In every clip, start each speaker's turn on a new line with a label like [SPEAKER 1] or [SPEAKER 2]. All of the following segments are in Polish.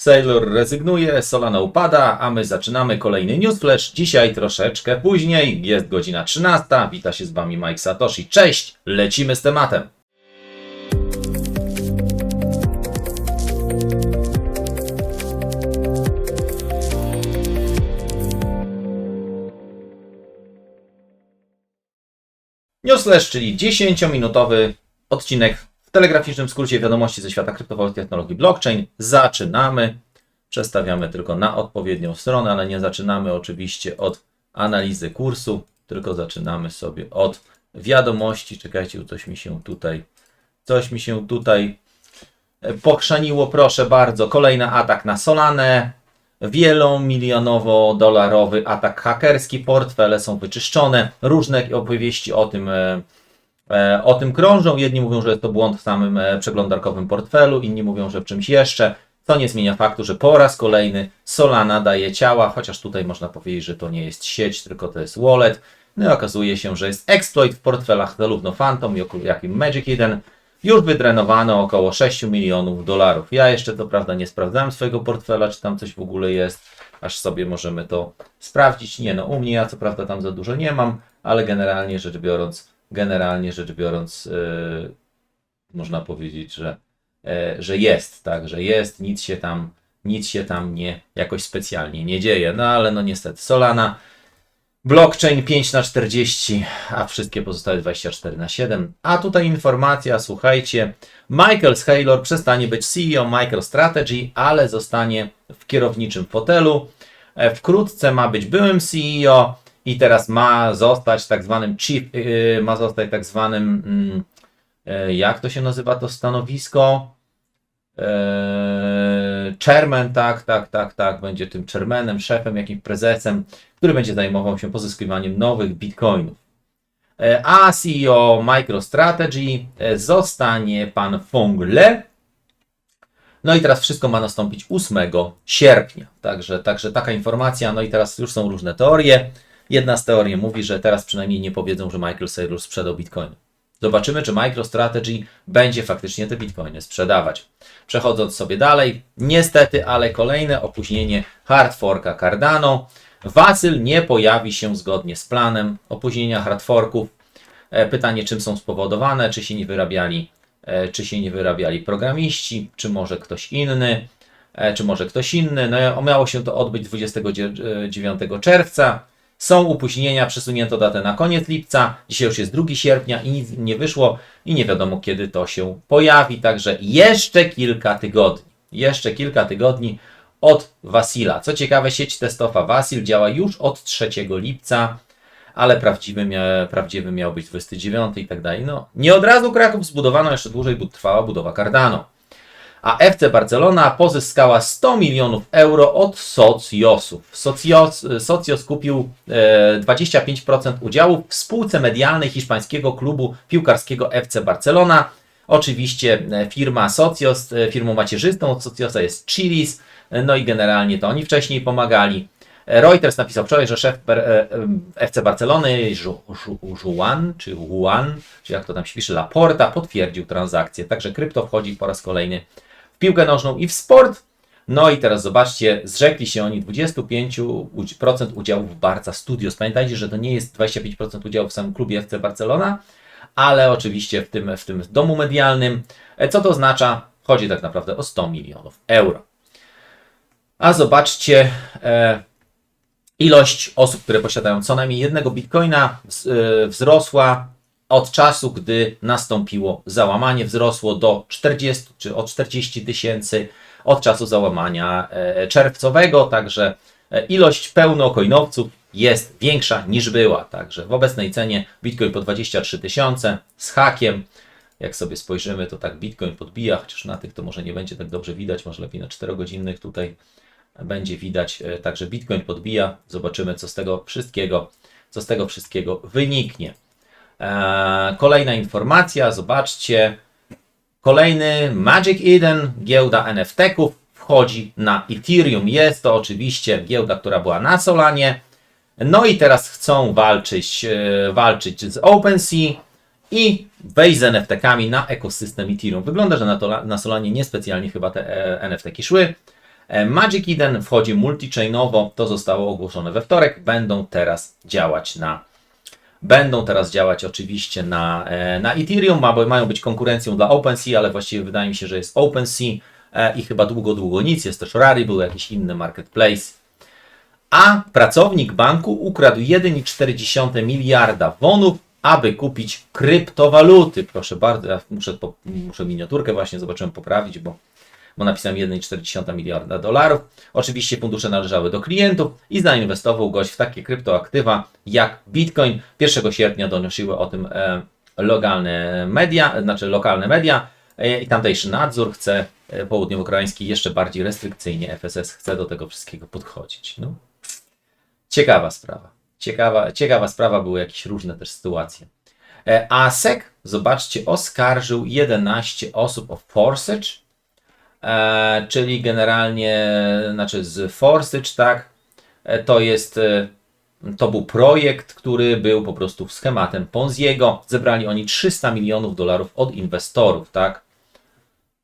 [SPEAKER 1] Sailor rezygnuje, Solana upada, a my zaczynamy kolejny newsflash. Dzisiaj troszeczkę później, jest godzina 13. Wita się z Wami Mike Satoshi. Cześć, lecimy z tematem. Newsflash, czyli 10-minutowy odcinek w telegraficznym skrócie wiadomości ze świata kryptowalut, technologii blockchain. Zaczynamy. Przestawiamy tylko na odpowiednią stronę, ale nie zaczynamy oczywiście od analizy kursu, tylko zaczynamy sobie od wiadomości. Czekajcie, coś mi się tutaj, coś mi się tutaj e, pokrzaniło, proszę bardzo. Kolejny atak na Solanę. Wielomilionowo-dolarowy atak hakerski, portfele są wyczyszczone, różne opowieści o tym, e, o tym krążą. Jedni mówią, że jest to błąd w samym e, przeglądarkowym portfelu, inni mówią, że w czymś jeszcze. To nie zmienia faktu, że po raz kolejny Solana daje ciała, chociaż tutaj można powiedzieć, że to nie jest sieć, tylko to jest wallet. No i okazuje się, że jest exploit w portfelach zarówno Phantom, jak i Magic Eden. Już wydrenowano około 6 milionów dolarów. Ja jeszcze to prawda nie sprawdzałem swojego portfela, czy tam coś w ogóle jest, aż sobie możemy to sprawdzić. Nie no, u mnie ja co prawda tam za dużo nie mam, ale generalnie rzecz biorąc, generalnie rzecz biorąc, yy, można powiedzieć, że, yy, że jest, tak, że jest, nic się tam, nic się tam nie, jakoś specjalnie nie dzieje. No ale no niestety, Solana Blockchain 5 na 40, a wszystkie pozostałe 24 na 7. A tutaj informacja, słuchajcie, Michael Schaylor przestanie być CEO MicroStrategy, ale zostanie w kierowniczym fotelu. E, Wkrótce ma być byłym CEO i teraz ma zostać tak zwanym chief, yy, ma zostać tak zwanym, yy, jak to się nazywa to stanowisko? Eee, chairman, tak, tak, tak, tak, będzie tym chairmanem, szefem, jakimś prezesem, który będzie zajmował się pozyskiwaniem nowych bitcoinów. Eee, A CEO MicroStrategy e, zostanie pan Fong Le. No i teraz wszystko ma nastąpić 8 sierpnia. Także, także taka informacja. No i teraz już są różne teorie. Jedna z teorii mówi, że teraz przynajmniej nie powiedzą, że Michael Saylor sprzedał bitcoiny. Zobaczymy, czy MicroStrategy będzie faktycznie te bitcoiny sprzedawać. Przechodząc sobie dalej, niestety, ale kolejne opóźnienie hard forka Cardano. Wasyl nie pojawi się zgodnie z planem opóźnienia hard forków. E, Pytanie, czym są spowodowane, czy się nie wyrabiali, e, czy się nie wyrabiali programiści, czy może ktoś inny, e, czy może ktoś inny. No, miało się to odbyć 29 czerwca. Są opóźnienia, przesunięto datę na koniec lipca. Dzisiaj już jest 2 sierpnia i nic nie wyszło i nie wiadomo kiedy to się pojawi. Także jeszcze kilka tygodni. Jeszcze kilka tygodni od Wasila. Co ciekawe, sieć testowa Wasil działa już od 3 lipca, ale prawdziwy, mia, prawdziwy miał być 29 i tak dalej. No, nie od razu Kraków zbudowano, jeszcze dłużej trwała budowa Cardano a FC Barcelona pozyskała 100 milionów euro od Sociosów. Socios, kupił e, 25% udziałów w spółce medialnej hiszpańskiego klubu piłkarskiego FC Barcelona. Oczywiście e, firma Socios, e, firmą macierzystą od Sociosa jest Chilis, e, no i generalnie to oni wcześniej pomagali. Reuters napisał wczoraj, że szef FC Barcelony, Juan, czy Juan, czy jak to tam się pisze, Laporta, potwierdził transakcję. Także krypto wchodzi po raz kolejny piłkę nożną i w sport. No i teraz zobaczcie, zrzekli się oni 25% udziału w Barca Studios. Pamiętajcie, że to nie jest 25% udziału w samym klubie FC Barcelona, ale oczywiście w tym, w tym domu medialnym. E, co to oznacza? Chodzi tak naprawdę o 100 milionów euro. A zobaczcie, e, ilość osób, które posiadają co najmniej jednego bitcoina e, wzrosła od czasu, gdy nastąpiło załamanie, wzrosło do 40 czy o 40 tysięcy od czasu załamania e, czerwcowego, także e, ilość pełnokojnowców jest większa niż była. Także w obecnej cenie Bitcoin po 23 tysiące z hakiem. Jak sobie spojrzymy, to tak Bitcoin podbija, chociaż na tych to może nie będzie tak dobrze widać, może lepiej na 4-godzinnych tutaj będzie widać. E, także Bitcoin podbija. Zobaczymy, co z tego wszystkiego, co z tego wszystkiego wyniknie. Eee, kolejna informacja, zobaczcie. Kolejny Magic Eden, giełda NFT-ków, wchodzi na Ethereum. Jest to oczywiście giełda, która była na Solanie. No i teraz chcą walczyć, e, walczyć z OpenSea i wejść z NFT-kami na ekosystem Ethereum. Wygląda, że na, to, na Solanie niespecjalnie chyba te e, NFT-ki szły, E, Magic Eden wchodzi multichainowo, to zostało ogłoszone we wtorek. Będą teraz działać na Będą teraz działać oczywiście na, e, na Ethereum, ma- mają być konkurencją dla OpenSea, ale właściwie wydaje mi się, że jest OpenSea e, i chyba długo, długo nic. Jest też Rarible, jakiś inny marketplace. A pracownik banku ukradł 1,4 miliarda wonów, aby kupić kryptowaluty. Proszę bardzo, ja muszę, muszę miniaturkę właśnie, zobaczyłem poprawić, bo, bo napisałem 1,4 miliarda dolarów. Oczywiście fundusze należały do klientów i zainwestował gość w takie kryptoaktywa jak Bitcoin. 1 sierpnia donosiły o tym e, lokalne media, znaczy lokalne media e, i tamtejszy nadzór chce, e, południowo-koreański jeszcze bardziej restrykcyjnie, FSS chce do tego wszystkiego podchodzić. No. Ciekawa sprawa. Ciekawa, ciekawa sprawa, były jakieś różne też sytuacje. E, A SEC, zobaczcie, oskarżył 11 osób o forsage, e, czyli generalnie, znaczy z forsage, tak, e, to jest, e, to był projekt, który był po prostu schematem Ponziego. Zebrali oni 300 milionów dolarów od inwestorów, tak.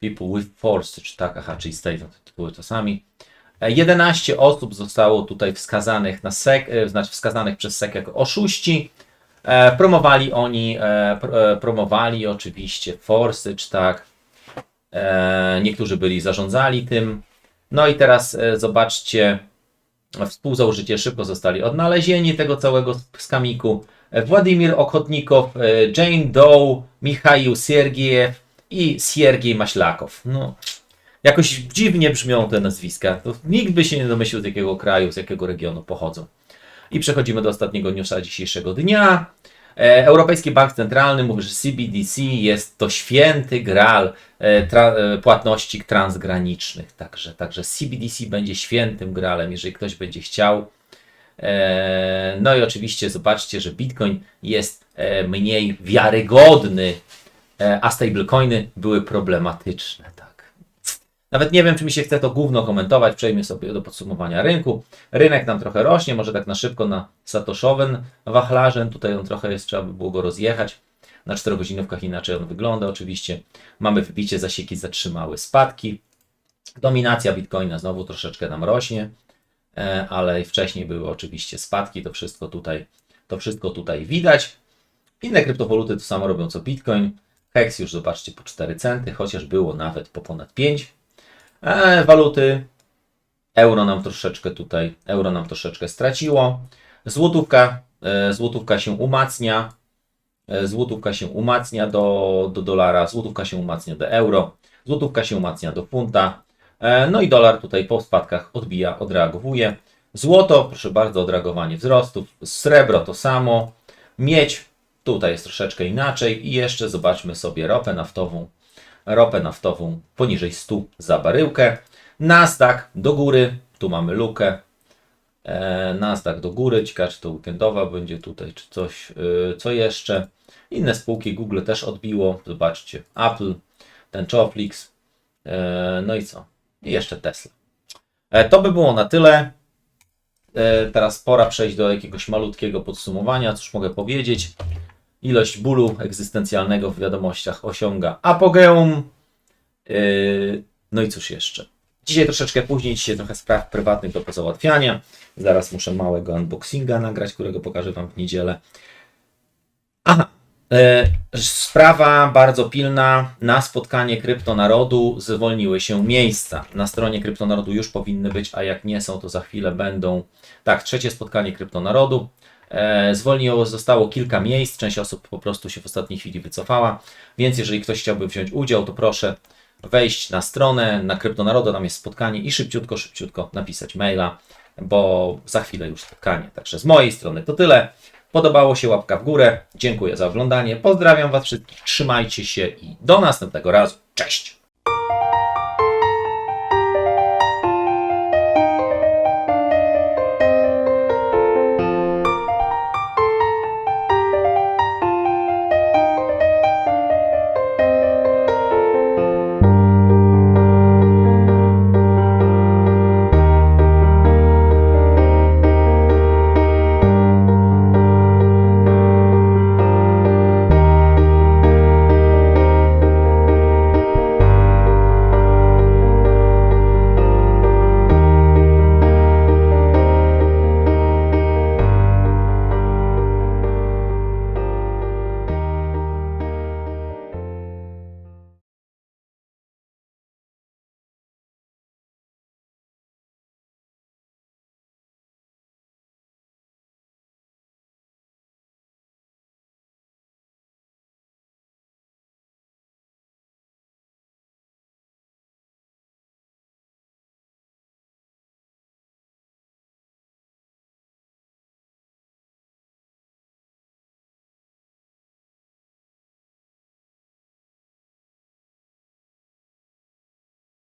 [SPEAKER 1] People with forsage, tak, aha, czyli state, to były to sami. E, 11 osób zostało tutaj wskazanych na SEC, e, znaczy wskazanych przez SEC jako oszuści. E, promowali oni, e, pr, e, promowali oczywiście Forsage, tak. E, niektórzy byli, zarządzali tym. No i teraz e, zobaczcie, współzałożyciele szybko zostali odnalezieni tego całego skamiku. E, Władimir Ochotnikow, e, Jane Doe, Michał Siergiejew i Siergiej Maślakow. No, Jakoś dziwnie brzmią te nazwiska. To nikt by się nie domyślił, z jakiego kraju, z jakiego regionu pochodzą. I przechodzimy do ostatniego newsa dzisiejszego dnia. E, Europejski Bank Centralny mówi, że CBDC jest to święty graal e, tra, e, płatności transgranicznych. Także, także CBDC będzie świętym graalem, jeżeli ktoś będzie chciał. No i oczywiście zobaczcie, że Bitcoin jest mniej wiarygodny, a stablecoiny były problematyczne. Nawet nie wiem, czy mi się chce to gówno komentować, przejmę sobie do podsumowania rynku. Rynek nam trochę rośnie, może tak na szybko na satoszowym wachlarze. Tutaj on trochę jest, trzeba by było go rozjechać. Na 4 godzinówkach inaczej on wygląda oczywiście. Mamy wybicie, zasieki zatrzymały spadki. Dominacja Bitcoina znowu troszeczkę nam rośnie, e, ale wcześniej były oczywiście spadki, to wszystko tutaj, to wszystko tutaj widać. Inne kryptowaluty to samo robią co Bitcoin. Hex już zobaczcie po 4 centy, chociaż było nawet po ponad 5. E, waluty. Euro nam troszeczkę tutaj, euro nam troszeczkę straciło. Złotówka, e, złotówka się umacnia. E, złotówka się umacnia do, do dolara, złotówka się umacnia do euro, złotówka się umacnia do funta. E, no i dolar tutaj po spadkach odbija, odreagowuje. Złoto, proszę bardzo, odreagowanie wzrostów. Srebro to samo. Miedź, tutaj jest troszeczkę inaczej. I jeszcze zobaczmy sobie ropę naftową ropę naftową poniżej 100 za baryłkę. Nasdaq do góry, tu mamy lukę. E, Nasdaq do góry, ciekawe czy to weekendowa będzie tutaj, czy coś, e, co jeszcze. Inne spółki, Google też odbiło, zobaczcie, Apple, Tenchoflix, e, no i co? I jeszcze Tesla. To by było na tyle. Teraz pora przejść do jakiegoś malutkiego podsumowania, cóż mogę powiedzieć. Ilość bólu egzystencjalnego w wiadomościach osiąga apogeum. Yy, No i cóż jeszcze? Dzisiaj troszeczkę później, dzisiaj trochę spraw prywatnych do pozałatwiania. Zaraz muszę małego unboxinga nagrać, którego pokażę Wam w niedzielę. Aha, e, sprawa bardzo pilna. Na spotkanie Kryptonarodu zwolniły się miejsca. Na stronie Kryptonarodu już powinny być, a jak nie są, to za chwilę będą. Tak, trzecie spotkanie Kryptonarodu. E, Zwolniło, zostało kilka miejsc, część osób po prostu się w ostatniej chwili wycofała, więc jeżeli ktoś chciałby wziąć udział, to proszę wejść na stronę, na Kryptonarodu, tam jest spotkanie i szybciutko, szybciutko napisać maila, bo za chwilę już spotkanie. Także z mojej strony to tyle. Podobało się, łapka w górę. Dziękuję za oglądanie. Pozdrawiam Was wszystkich, trzymajcie się i do następnego razu. Cześć!